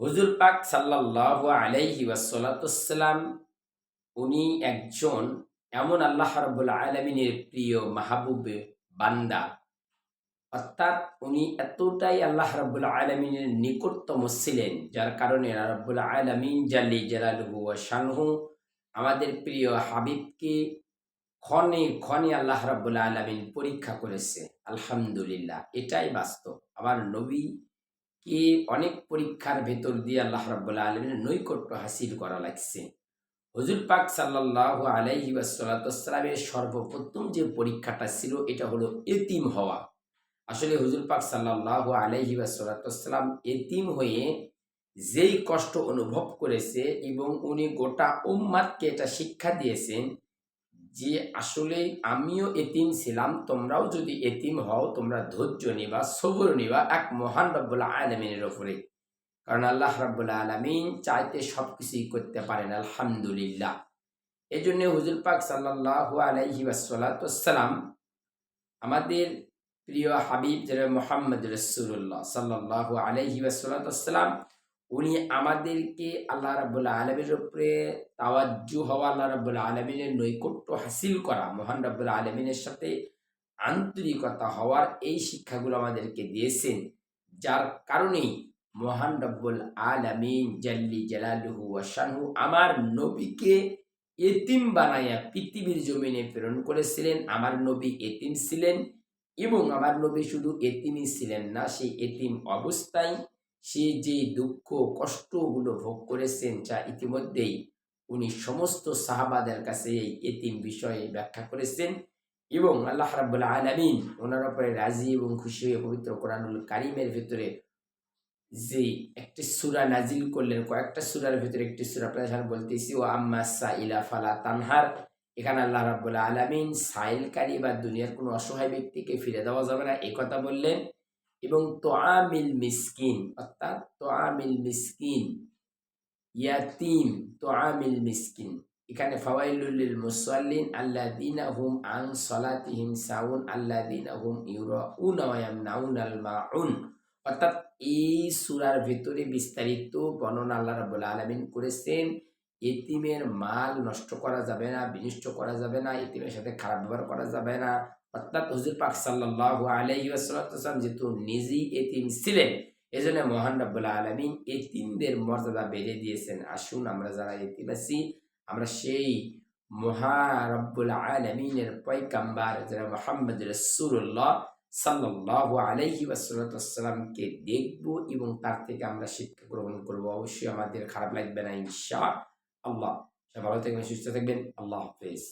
হুজুর পাক সাল্লাল্লাহু আলাইহি ওয়াসাল্লাম, উনি একজন এমন আল্লাহ রাব্বুল আলামিনের প্রিয় মাহবুব বান্দা। অর্থাৎ উনি এতটাই আল্লাহ রাব্বুল আলামিনের নিকটতম ছিলেন, যার কারণে রাব্বুল আলামিন জালি জালালুহু ওয়া শানহু আমাদের প্রিয় হাবিবকে ক্ষণে ক্ষণে আল্লাহ রাব্বুল আলামিন পরীক্ষা করেছে। আলহামদুলিল্লাহ, এটাই বাস্তব। আমার নবী কে অনেক পরীক্ষার ভেতর দিয়ে আল্লাহ রাব্বুল আলমিনের নৈকট্য হাসিল করা লাগছে। হুজুর পাক সাল্লাহ আলাইহি ওয়াসাল্লামের সর্বপ্রথম যে পরীক্ষাটা ছিল, এটা হলো এতিম হওয়া। আসলে হুজুর পাক সাল্লাহ আলাইহি ওয়াসাল্লাম এতিম হয়ে যেই কষ্ট অনুভব করেছে এবং উনি গোটা উম্মাদকে এটা শিক্ষা দিয়েছেন যে আসলে আমিও এতিম ছিলাম, তোমরাও যদি এতিম হও, তোমরা ধৈর্য নিবা, সবর নিবা এক মহান রব্বুল আলমিনের ওপরে কারণ আল্লাহ রব্বুল আলমিন চাইতে সব কিছুই করতে পারেন, আলহামদুলিল্লাহ। এই জন্য হুজুর পাক সাল্লাহ আলাইহি ওয়াসাল্লাম আমাদের প্রিয় হাবিব যেটা মোহাম্মদ রসুল্লাহ সাল্লাহ আলাইহি ওয়াসাল্লাম উনি আমাদেরকে আল্লাহ রাবুল্লাহ আলমের উপরে তাওয়াজ্জু হওয়া আল্লাহ রাবুল্লাহ আলমিনের নৈকট্য হাসিল করা, মহান রাবুল্লাহ আলমিনের সাথে আন্তরিকতা হওয়ার এই শিক্ষাগুলো আমাদেরকে দিয়েছেন। যার কারণেই মহান রব্বুল আলমিন জাল্লি জালালুহু ওয়াসানহু আমার নবীকে এতিম বানাইয়া পৃথিবীর জমিনে প্রেরণ করেছিলেন। আমার নবী এতিম ছিলেন এবং আমার নবী শুধু এতিমই ছিলেন না, সেই এতিম অবস্থায় সে যে দুঃখ, কষ্টগুলো ভোগ করেছেন যা ইতিমধ্যেই উনি সমস্ত সাহাবাদের কাছে এই এতিম বিষয়ে ব্যাখ্যা করেছেন এবং আল্লাহ রাবুল্লাহ আলমিন ওনার ওপরে রাজি এবং খুশি হয়ে পবিত্র কোরআনুল কারিমের ভিতরে যে একটি সুরা নাজিল করলেন, কয়েকটা সুরার ভিতরে একটি সুরা আপনার বলতেছি ও আম্মা ইলা ফালা তানহার। এখানে আল্লাহ রাবুল্লাহ আলমিন সাইলকারী বা দুনিয়ার কোনো অসহায় ব্যক্তিকে ফিরে দেওয়া যাবে না। এই কথা বললেন এবং তোয়ামিল মিসকিন, অর্থাৎ তোয়ামিল মিসকিন, ইয়াতিম তোয়ামিল মিসকিন। এখানে ফাওয়াইলুল মুসাল্লিন আল্লাহ দিন হুম আং সলাতিহিম সাউন আল্লাহ দিন হুম ইউরাউন ওয়ায়ামনাউন আল মাউন। অর্থাৎ এই সুরার ভেতরে বিস্তারিত বর্ণনা আল্লাহ রাবুল আলমিন করেছেন, এতিমের মাল নষ্ট করা যাবে না, বিনষ্ট করা যাবে না, এতিমের সাথে খারাপ ব্যবহার করা যাবে না অর্থাৎ হুজুর পাক সাল্লাহ আলাইহি আসালাম যেহেতু নিজেই এতিম ছিলেন এই জন্য মহান রব্বুল্লাহ আলমিন এতিমদের মর্যাদা বেড়ে দিয়েছেন। আসুন আমরা যারা এতিম আছি, আমরা সেই মহা রব্বুল আলমিনের পয়কাম্বার যারা মোহাম্মদ রসুল্লাহ সাল্লাহ আলাইহি ওয়াসাল্লামকে দেখব এবং তার থেকে আমরা শিক্ষা গ্রহণ করব। অবশ্যই আমাদের খারাপ লাগবে না ইনশা আল্লাহ ভালো থাকবেন, সুস্থ থাকবেন। আল্লাহ হাফেজ।